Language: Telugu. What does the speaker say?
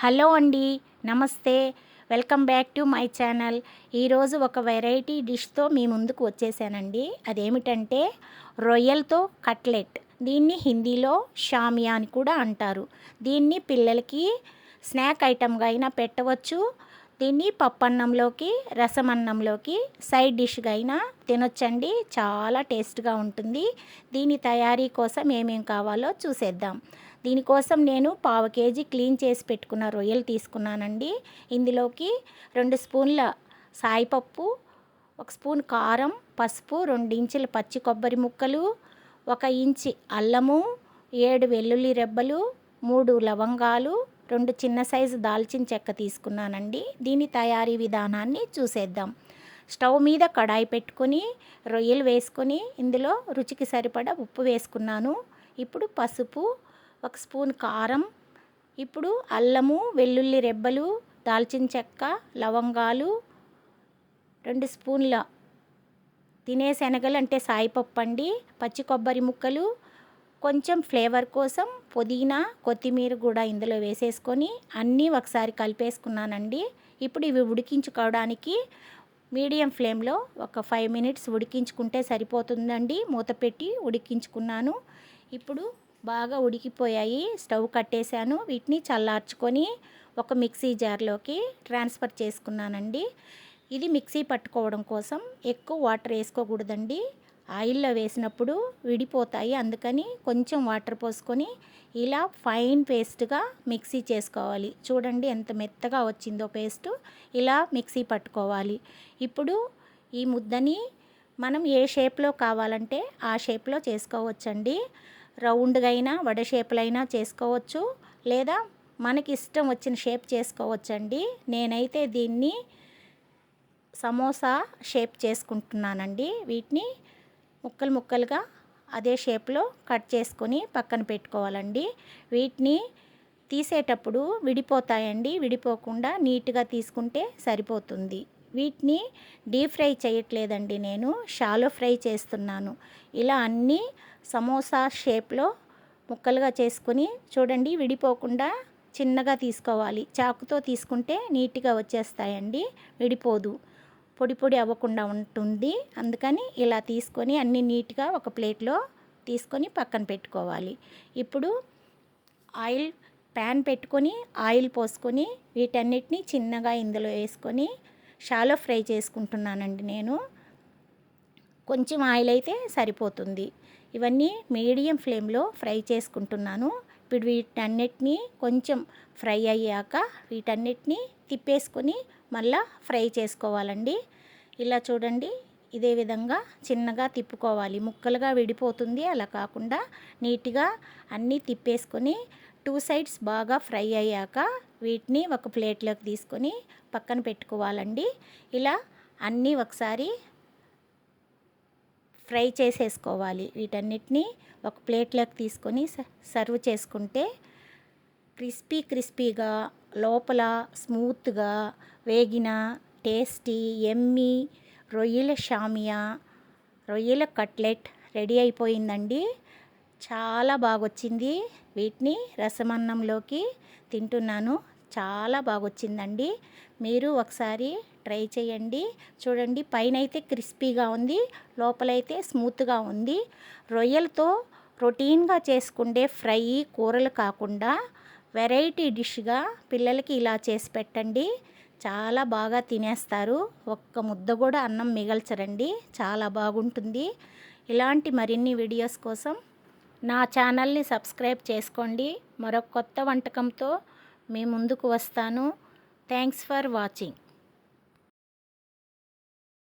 హలో అండి నమస్తే. Welcome back to my channel. ఈరోజు ఒక వెరైటీ డిష్తో మీ ముందుకు వచ్చేసానండి. అదేమిటంటే రొయ్యలతో కట్లెట్. దీన్ని హిందీలో షామియా అని కూడా అంటారు. దీన్ని పిల్లలకి స్నాక్ ఐటమ్గా అయినా పెట్టవచ్చు. దీన్ని పప్పన్నంలోకి రసమన్నంలోకి సైడ్ డిష్గా అయినా తినొచ్చండి. చాలా టేస్ట్గా ఉంటుంది. దీని తయారీ కోసం ఏమేం కావాలో చూసేద్దాం. దీనికోసం నేను పావు కేజీ క్లీన్ చేసి పెట్టుకున్న రొయ్యలు తీసుకున్నానండి. ఇందులోకి రెండు స్పూన్ల సాయిపప్పు ఒక స్పూన్ కారం పసుపు రెండు ఇంచుల పచ్చి కొబ్బరి ముక్కలు ఒక ఇంచి అల్లము ఏడు వెల్లుల్లి రెబ్బలు మూడు లవంగాలు రెండు చిన్న సైజు దాల్చిన చెక్క తీసుకున్నానండి. దీని తయారీ విధానాన్ని చూసేద్దాం. స్టవ్ మీద కడాయి పెట్టుకొని రొయ్యలు వేసుకొని ఇందులో రుచికి సరిపడా ఉప్పు వేసుకున్నాను. ఇప్పుడు పసుపు ఒక స్పూన్ కారం ఇప్పుడు అల్లము వెల్లుల్లి రెబ్బలు దాల్చిన చెక్క లవంగాలు రెండు స్పూన్ల తినే శనగలు అంటే సాయిపప్పు అండి పచ్చి కొబ్బరి ముక్కలు కొంచెం ఫ్లేవర్ కోసం పుదీనా కొత్తిమీర కూడా ఇందులో వేసేసుకొని అన్నీ ఒకసారి కలిపేసుకున్నానండి. ఇప్పుడు ఇవి ఉడికించుకోవడానికి మీడియం ఫ్లేమ్లో ఒక ఫైవ్ మినిట్స్ ఉడికించుకుంటే సరిపోతుందండి. మూత పెట్టి ఉడికించుకున్నాను. ఇప్పుడు బాగా ఉడికిపోయాయి. స్టవ్ కట్టేశాను. వీటిని చల్లార్చుకొని ఒక మిక్సీ జార్లోకి ట్రాన్స్ఫర్ చేసుకున్నానండి. ఇది మిక్సీ పట్టుకోవడం కోసం ఎక్కువ వాటర్ వేసుకోకూడదండి. ఆయిల్లో వేసినప్పుడు విడిపోతాయి. అందుకని కొంచెం వాటర్ పోసుకొని ఇలా ఫైన్ పేస్ట్గా మిక్సీ చేసుకోవాలి. చూడండి ఎంత మెత్తగా వచ్చిందో పేస్ట్. ఇలా మిక్సీ పట్టుకోవాలి. ఇప్పుడు ఈ ముద్దని మనం ఏ షేప్లో కావాలంటే ఆ షేప్లో చేసుకోవచ్చండి. రౌండ్గా అయినా వడ షేపులైనా చేసుకోవచ్చు. లేదా మనకి ఇష్టం వచ్చిన షేప్ చేసుకోవచ్చండి. నేనైతే దీన్ని సమోసా షేప్ చేసుకుంటున్నానండి. వీటిని ముక్కలు ముక్కలుగా అదే షేప్లో కట్ చేసుకొని పక్కన పెట్టుకోవాలండి. వీటిని తీసేటప్పుడు విడిపోతాయండి. విడిపోకుండా నీట్గా తీసుకుంటే సరిపోతుంది. వీటిని డీప్ ఫ్రై చేయట్లేదండి నేను షాలో ఫ్రై చేస్తున్నాను. ఇలా అన్నీ సమోసా షేప్లో ముక్కలుగా చేసుకొని చూడండి విడిపోకుండా చిన్నగా తీసుకోవాలి. చాకుతో తీసుకుంటే నీట్గా వచ్చేస్తాయండి విడిపోదు. పొడి పొడి అవ్వకుండా ఉంటుంది. అందుకని ఇలా తీసుకొని అన్ని నీట్గా ఒక ప్లేట్లో తీసుకొని పక్కన పెట్టుకోవాలి. ఇప్పుడు ఆయిల్ ప్యాన్ పెట్టుకొని ఆయిల్ పోసుకొని వీటన్నిటిని చిన్నగా ఇందులో వేసుకొని షాలో ఫ్రై చేసుకుంటున్నానండి నేను. కొంచెం ఆయిల్ అయితే సరిపోతుంది. ఇవన్నీ మీడియం ఫ్లేమ్లో ఫ్రై చేసుకుంటున్నాను. ఇప్పుడు వీటన్నిటినీ కొంచెం ఫ్రై అయ్యాక వీటన్నిటినీ తిప్పేసుకొని మళ్ళా ఫ్రై చేసుకోవాలండి. ఇలా చూడండి ఇదే విధంగా చిన్నగా తిప్పుకోవాలి. ముక్కలుగా విడిపోతుంది అలా కాకుండా నీట్గా అన్నీ తిప్పేసుకొని టూ సైడ్స్ బాగా ఫ్రై అయ్యాక వీటిని ఒక ప్లేట్లోకి తీసుకొని పక్కన పెట్టుకోవాలండి. ఇలా అన్నీ ఒకసారి ఫ్రై చేసేసుకోవాలి. వీటన్నిటిని ఒక ప్లేట్లోకి తీసుకొని సర్వ్ చేసుకుంటే క్రిస్పీ క్రిస్పీగా లోపల స్మూత్గా వేగిన టేస్టీ ఎమ్మి రొయ్యల షామియా రొయ్యల కట్లెట్ రెడీ అయిపోయిందండి. చాలా బాగొచ్చింది. వీటిని రసమన్నంలోకి తింటున్నాను. చాలా బాగొచ్చిందండి. మీరు ఒకసారి ట్రై చేయండి. చూడండి పైన అయితే క్రిస్పీగా ఉంది లోపలైతే స్మూత్గా ఉంది. రొయ్యలతో రొటీన్గా చేసుకుండే ఫ్రై కూరలు కాకుండా వెరైటీ డిష్గా పిల్లలకి ఇలా చేసి పెట్టండి. చాలా బాగా తినేస్తారు. ఒక్క ముద్ద కూడా అన్నం మిగల్చరండి. చాలా బాగుంటుంది. ఇలాంటి మరిన్ని వీడియోస్ కోసం నా ఛానల్ని సబ్స్క్రైబ్ చేసుకోండి. మరొక కొత్త వంటకంతో మీ ముందుకు వస్తాను. Thanks for watching.